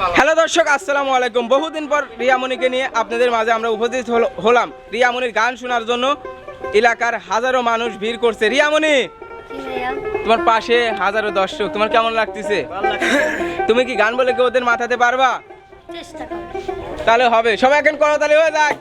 Hello দর্শক আসসালামু আলাইকুম। বহুদিন পর রিয়ামণিকে নিয়ে আপনাদের মাঝে আমরা উপস্থিত হল- হলাম। রিয়ামণির গান শোনার জন্য এলাকার হাজারো মানুষ ভিড় করছে। রিয়ামণি! তোমার পাশে হাজারো দর্শক। তোমার কেমন লাগতেছে? তুমি কি গান বলে কি ওদের মাথাতে পারবা? তাহলে হবে। সবাই এখন করো তাহলে হয়ে যাক।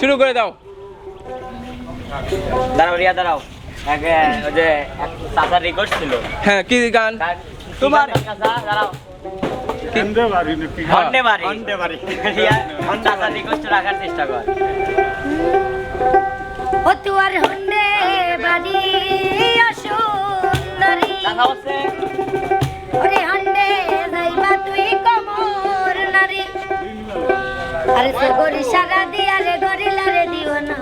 শুরু করে দাও। দাঁড়াও রিয়া দাঁড়াও। আগে ওই যে ছিল। হ্যাঁ কি গান? তোমার রাখার চেষ্টা কর। ও তুয়ার হন্ডে বাড়ি সুন্দরী। ওরে হন্ডে যাইবা তুই কমর নারী। আরে সে গরি সারা দিয়া রে গরিলা রে দিও না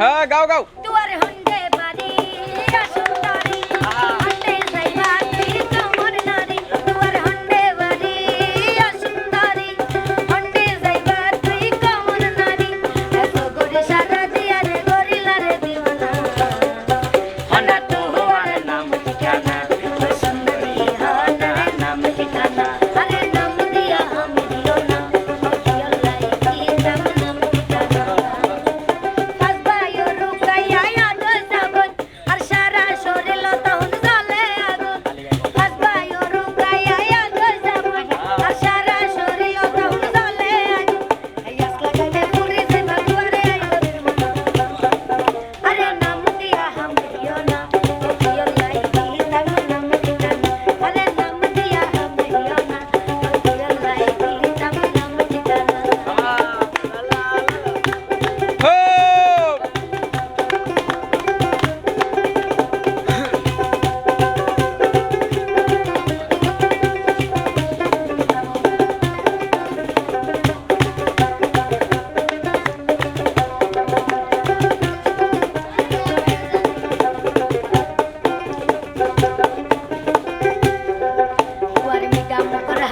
হ্যাঁ গাও গাও।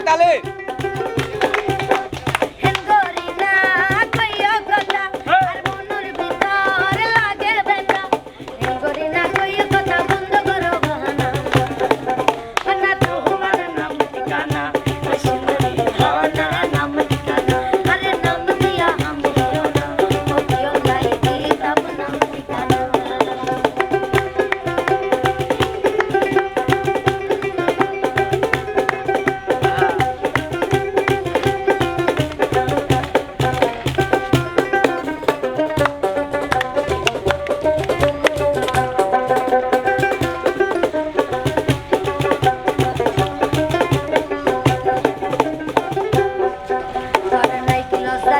তালে।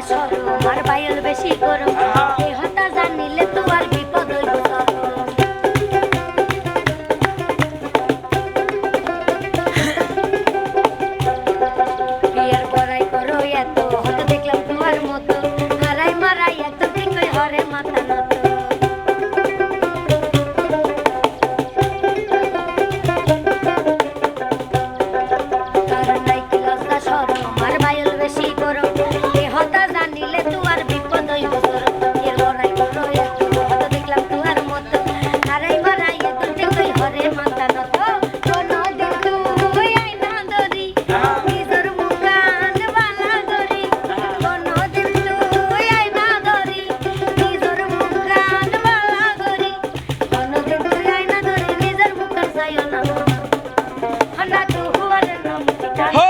সরো আর পায়েল বেশি গরম। हो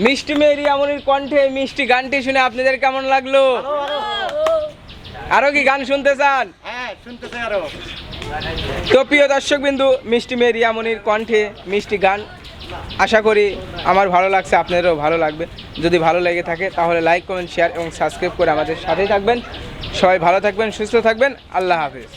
মিষ্টি মেয়ে রিয়ামনির কণ্ঠে মিষ্টি গানটি শুনে আপনাদের কেমন লাগল? আরও কি গান শুনতে চান? হ্যাঁ তো প্রিয় দর্শক বিন্দু মিষ্টি মেয়ে রিয়ামনির কণ্ঠে মিষ্টি গান আশা করি আমার ভালো লাগছে আপনাদেরও ভালো লাগবে। যদি ভালো লেগে থাকে তাহলে লাইক কমেন্ট শেয়ার এবং সাবস্ক্রাইব করে আমাদের সাথেই থাকবেন। সবাই ভালো থাকবেন সুস্থ থাকবেন। আল্লাহ হাফিজ।